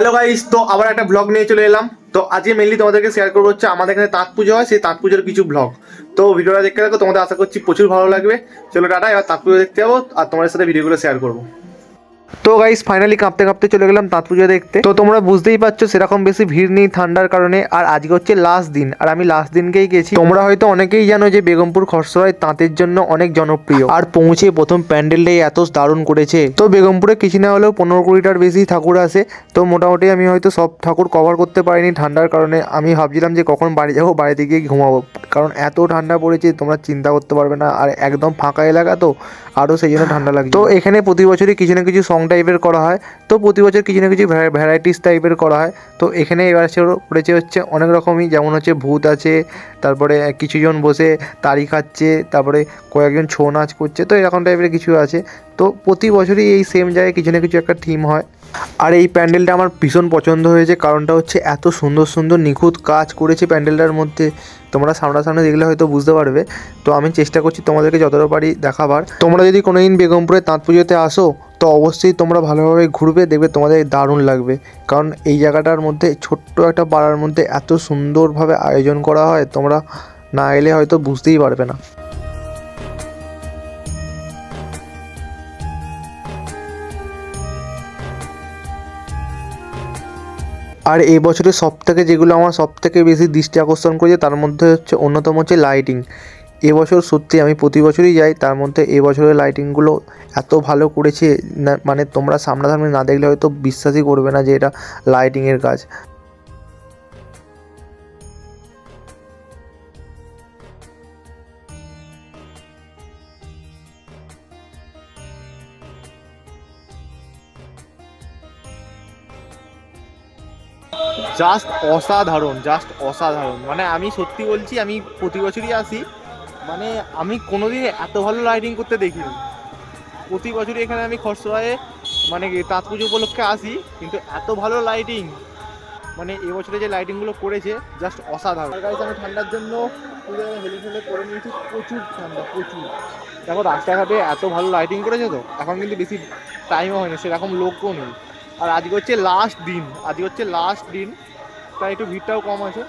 Hello guys তো আবার একটা ব্লগ নিয়ে চলে এলাম। তো আজকে মেনলি তোমাদেরকে শেয়ার করব হচ্ছে আমাদের এখানে তাঁত পুজো হয়, সেই তাঁত পুজোর কিছু ব্লগ তো ভিডিওটা দেখতে থাকো, তোমাদের আশা করছি প্রচুর ভালো লাগবে। চলো টাটা, এবার তাঁত পুজো দেখতে যাব, আর তোমাদের সাথে ভিডিওগুলো শেয়ার করব। তো গাইস ফাইনালি কাঁপতে কাঁপতে চলে গেলাম তাঁত পুজো দেখতে। তো তোমরা বুঝতেই পারছ, সেরকম বেশি ভিড় নেই ঠান্ডার কারণে। আর আজকে হচ্ছে লাস্ট দিন, আর আমি লাস্ট দিনকেই গেছি। তোমরা হয়তো অনেকেই জানো যে বেগমপুর খরসরায় তাঁতের জন্য অনেক জনপ্রিয়। আর পৌঁছে প্রথম প্যান্ডেলটাই এত দারুণ করেছে। তো বেগমপুরে কিছু না হলেও পনেরো কুড়িটার বেশি ঠাকুর আছে তো মোটামুটি আমি হয়তো সব ঠাকুর কভার করতে পারিনি ঠান্ডার কারণে। আমি ভাবছিলাম যে কখন বাড়ি যাব, বাড়িতে গিয়ে ঘুমাবো। কারণ এত ঠান্ডা পড়েছে, তোমরা চিন্তা করতে পারবে না। আর একদম ফাঁকা এলাকা তো আরও সেই জন্য ঠান্ডা লাগে তো এখানে প্রতি বছরই কিছু না কিছু সং টাইপের করা হয়। তো প্রতি বছর কিছু না কিছু ভ্যারাইটিস টাইপের করা হয়। তো এখানে এবার করেছে হচ্ছে অনেক রকমই, যেমন হচ্ছে ভূত আছে, তারপরে কিছুজন বসে তাড়ি খাচ্ছে, তারপরে কয়েকজন ছৌ নাচ করছে, তো এরকম টাইপের কিছু আছে। তো প্রতি বছরই এই সেম জায়গায় কিছু না কিছু একটা থিম হয়। আর এই প্যান্ডেলটা আমার ভীষণ পছন্দ হয়েছে, কারণটা হচ্ছে এত সুন্দর সুন্দর নিখুঁত কাজ করেছে প্যান্ডেলটার মধ্যে। তোমরা সামনাসামনি দেখলে হয়তো বুঝতে পারবে। তো আমি চেষ্টা করছি তোমাদেরকে যতটা পারি দেখাবার। তোমরা যদি কোনোদিন বেগমপুরে তাঁত পুজোতে আসো, তো অবশ্যই তোমরা ভালোভাবে ঘুরবে, দেখবে তোমাদের দারুণ লাগবে। কারণ এই জায়গাটার মধ্যে, ছোট্ট একটা পাড়ার মধ্যে এত সুন্দরভাবে আয়োজন করা হয়, তোমরা না এলে হয়তো বুঝতেই পারবে না। আর এই বছরের সব থেকে যেগুলো আমার সব থেকে বেশি দৃষ্টি আকর্ষণ করেছে, তার মধ্যে হচ্ছে অন্যতম হচ্ছে লাইটিং এবছর সত্যি আমি প্রতি বছরই যাই, তার মধ্যে এবছরের লাইটিংগুলো এত ভালো করেছে, না মানে তোমরা সামনাসামনি না দেখলে হয়তো বিশ্বাসই করবে না যে এটা লাইটিংয়ের কাজ। জাস্ট অসাধারণ জাস্ট অসাধারণ। মানে আমি সত্যি বলছি আমি প্রতি বছরই আসি। মানে আমি কোনোদিন এত ভালো লাইটিং করতে দেখিনি। প্রতি বছরই এখানে আমি খরসরায়ে মানে তাঁত পুজো উপলক্ষে আসি কিন্তু এত ভালো লাইটিং মানে এবছরে যে লাইটিংগুলো করেছে জাস্ট অসাধারণ। আর guys, আমি ঠান্ডার জন্য পুরো হেলে ফেলে করে নিয়েছি প্রচুর ঠান্ডা প্রচুর। দেখো রাস্তাঘাটে এত ভালো লাইটিং করেছে তো এখন কিন্তু বেশি টাইমও হয়নি সেরকম লোকও নেই। আর আজকে হচ্ছে লাস্ট দিন আজকে হচ্ছে লাস্ট দিন তাই একটু ভিড়টাও কম আছে।